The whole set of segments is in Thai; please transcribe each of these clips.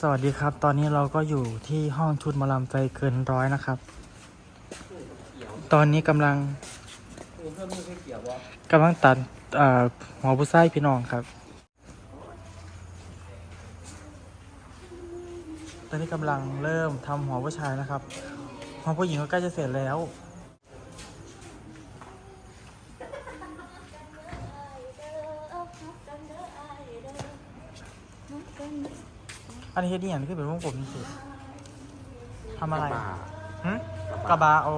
สวัสดีครับ ตอนนี้เราก็อยู่ที่ห้องชุดมอลำใจเกินร้อยนะครับ ตอนนี้กำลังกำลังตัดห่อหัวผู้ไส้พี่น้องครับ ตอนนี้กำลังเริ่มทำหัวผู้ชายนะครับ หัวผู้หญิงก็ใกล้จะเสร็จแล้ว อันนี้เฮ็ดนี่อย่างนี้คือเป็นวงกลมนี่สิทำอะไรกระบะหึกระบาโอ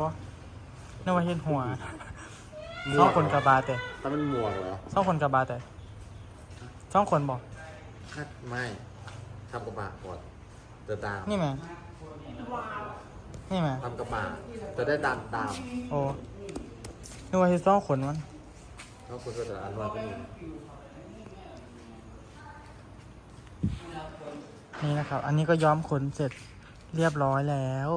นึกว่าเฮ็ดหัวสองคนกระบาแต่ถ้ามันหมวกเหรอสองคนกระบาแต่สองคนบอกคาดไม่ทำกระบะก่อนจะตามนี่ไหมนี่ไหมทำกระบะจะได้ตามตามโอ้นึกว่าเฮ็ดสองคนมันแล้วคุณก็จะอันว่าก็มี นี่นะครับ อันนี้ก็ย้อมขนเสร็จเรียบร้อยแล้ว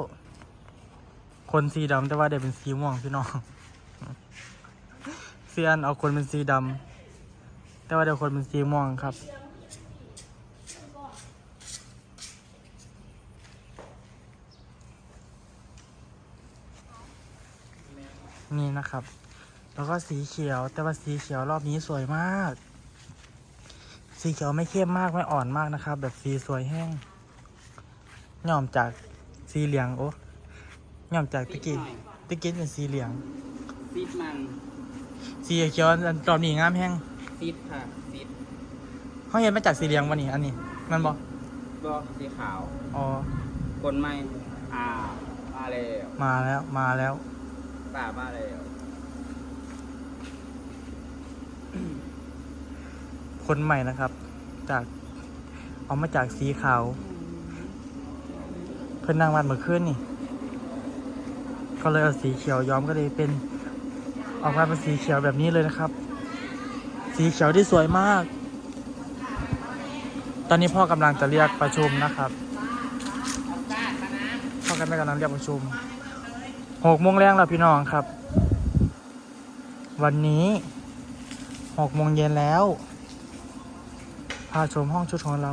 คนสีดำแต่ว่าเดี๋ยวเป็นสีม่วงพี่น้องเซียนเอาคนเป็นสีดำแต่ว่าเดี๋ยวคนเป็นสีม่วงครับนี่นะครับ แล้วก็สีเขียวแต่ว่าสีเขียวรอบนี้สวยมาก สีเขียวไม่เข้มมากไม่อ่อนมากนะครับ แบบสีสวยแห้งย่อมจากสีเหลืองโอ้ย่อมจากตะกี้ตะกี้เป็นสีเหลืองซีดมันสีเขียวอันรอบนี้งามแห้งซีดค่ะซีดเขาเห็นมาจากสีเหลืองวันนี้อันนี้มันบอกก็สีขาวอ๋อคนไม่อ่ามาแล้วมาแล้วมาแล้วป่ามาแล้ว คนใหม่นะครับ จากเอามาจากสีขาว เพิ่นนางวันเมื่อคืนนี่ ก็เลยเอาสีเขียวย้อมก็เลยเป็นออกมาเป็นสีเขียวแบบนี้เลยนะครับ สีเขียวที่สวยมาก ตอนนี้พ่อกำลังจะเรียกประชุมนะครับพ่อกำลังเรียกประชุมหกโมงแรงแล้วพี่น้องครับ วันนี้หกโมงเย็นแล้ว พาชมห้องชุดของเรา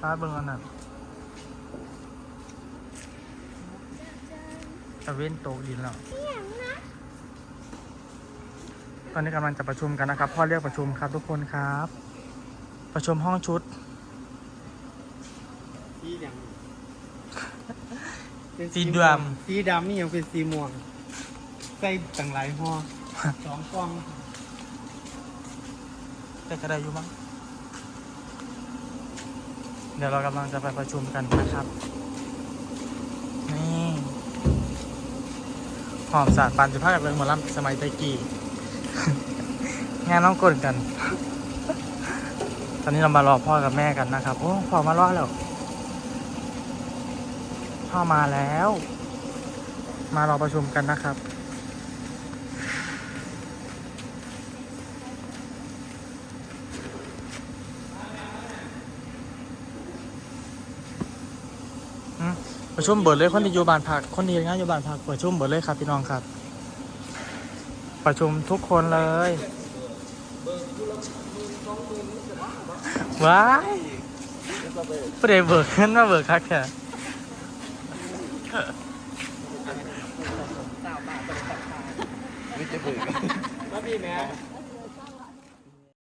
ป้าเบิ่งอันนั้นตะเว้นโตกดินแล้ว ตอนนี้กำลังจะประชุมกันนะครับ พ่อเรียกประชุมครับทุกคนครับ ประชุมห้องชุด สีดำสีดำ สีดำนี่ยังเป็นสีม่วง ใส่ต่างหลายห่อสองกล่อง แต่ก็ได้อยู่มั้งเดี๋ยวเรากำลังจะไปประชุมกันนะครับ นี่หอมสาดปันจะพากับเรื่องหมอลำสมัยตะกี้ งานน้องกดกัน ตอนนี้เรามารอพ่อกับแม่กันนะครับ โอ้พ่อมารอแล้ว พ่อมาแล้ว มารอประชุมกันนะครับ ประชุมเบิดเลยคนที่อยู่บ้านพักคนที่งานอยู่บ้านพักประชุมเบิดเลยครับพี่น้องครับ ประชุมทุกคนเลยว้ายผู้ใดเบิกขึ้นมาเบิกคักแค่นี่จะเบื่อมาพี่แม่